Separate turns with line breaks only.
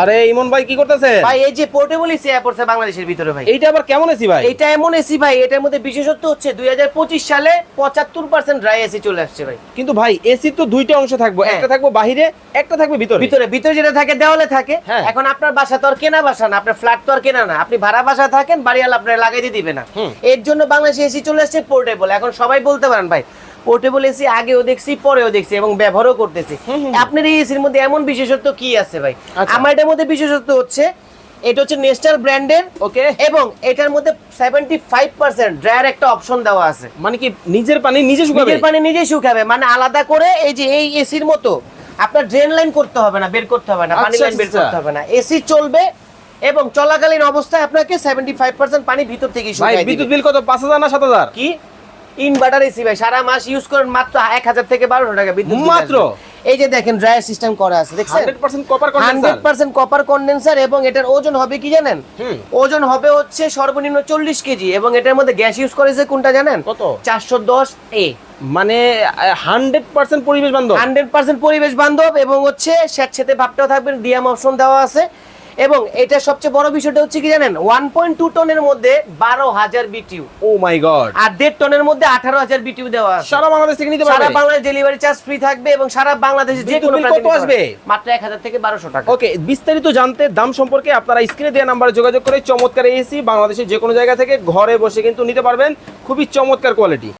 আরে ইমন ভাই কি করতেছে?
ভাই এই যে পোর্টেবল এসি পড়ছে বাংলাদেশের ভিতরে ভাই।
এইটা আবার কেমন এসি ভাই?
এটা এমন এসি ভাই এটার মধ্যে বিশেষত্ব হচ্ছে দুই সালে পঁচাত্তর পার্সেন্ট ড্রাই এসি চলে আসছে ভাই।
কিন্তু ভাই এসি তো দুইটা অংশ থাকব
হ্যাঁ।
একটা থাকবে বাহিরে একটা থাকবে ভিতরে।
ভিতরে ভিতরে যেটা থাকে দেওয়ালে থাকে।
হ্যাঁ।
এখন আপনার বাসা তো আর কেনা বাসা না আপনার ফ্ল্যাট তো আর কেনা না। আপনি ভাড়া বাসা থাকেন বাড়িওয়ালা আপনার লাগাই দিয়ে দিবে না। এর জন্য বাংলাদেশে এসি চলে আসছে পোর্টেবল এখন সবাই বলতে পারেন ভাই পোর্টেবল এসি আগেও দেখছি পরেও দেখছি এবং ব্যবহারও করতেছি। আপনার এই এসির মধ্যে এমন বিশেষত্ব কি আছে ভাই?
আচ্ছা।
আমার এটার মধ্যে বিশেষত্ব হচ্ছে এটা হচ্ছে নেস্টার ব্র্যান্ডের
ওকে।
এবং এটার মধ্যে সেভেন্টি ফাইভ পার্সেন্ট ড্রায়ার একটা অপশন দেওয়া আছে।
মানে কি নিজের পানি নিজে শুকাবে?
নিজের পানি নিজেই শুকাবে মানে আলাদা করে এই যে এই এসির মতো আপনার ড্রেন লাইন করতে হবে না বের করতে হবে না পানি
আচ্ছা,
লাইন বের
আচ্ছা।
করতে হবে না। এসি চলবে এবং চলাকালীন অবস্থায় আপনাকে 75% পানি ভিতর থেকে
ভাই
শুকায়
বিদ্যুৎ বিল কত? পাঁচ হাজার না সাত হাজার?
কি? ইনভার্টার এসি ভাই সারা মাস ইউজ করেন মাত্র 1000 থেকে 1200 টাকা বিদ্যুৎ
মাত্র?
এই যে দেখেন ড্রায়ার সিস্টেম করা আছে দেখছেন?
Hundred percent copper condenser
hundred percent copper condenser এবং এটার ওজন হবে কি জানেন? ওজন হবে হচ্ছে সর্বনিম্ন চল্লিশ কেজি এবং এটার মধ্যে গ্যাস ইউজ করেছে কোনটা জানেন?
কত?
চারশো দশ এ
মানে হান্ড্রেড পার্সেন্ট পরিবেশ বান্ধব।
হান্ড্রেড পার্সেন্ট পরিবেশ বান্ধব এবং হচ্ছে স্যাঁতসেঁতে ভাবটাও থাকবেন ডিএম অপশন দেওয়া আছে। এবং এটা সবচেয়ে বড় বিষয়টা হচ্ছে কি জানেন? ওয়ান পয়েন্ট টু টনের মধ্যে বারো হাজার বিটিউ
ও মাই গড
আর দেড় টনের মধ্যে আঠারো হাজার বিটিউ দেওয়া আছে।
সারা বাংলাদেশ থেকে নিতে
সারা
পারবে
বাংলাদেশ ডেলিভারি চার্জ ফ্রি থাকবে এবং সারা বাংলাদেশে যে কোনো
কত আসবে?
মাত্র এক হাজার থেকে বারোশো টাকা।
ওকে বিস্তারিত জানতে দাম সম্পর্কে আপনারা স্ক্রিনে দেওয়া নাম্বারে যোগাযোগ করে চমৎকার এসি বাংলাদেশের যে কোনো জায়গা থেকে ঘরে বসে কিন্তু নিতে পারবেন। খুবই চমৎকার কোয়ালিটি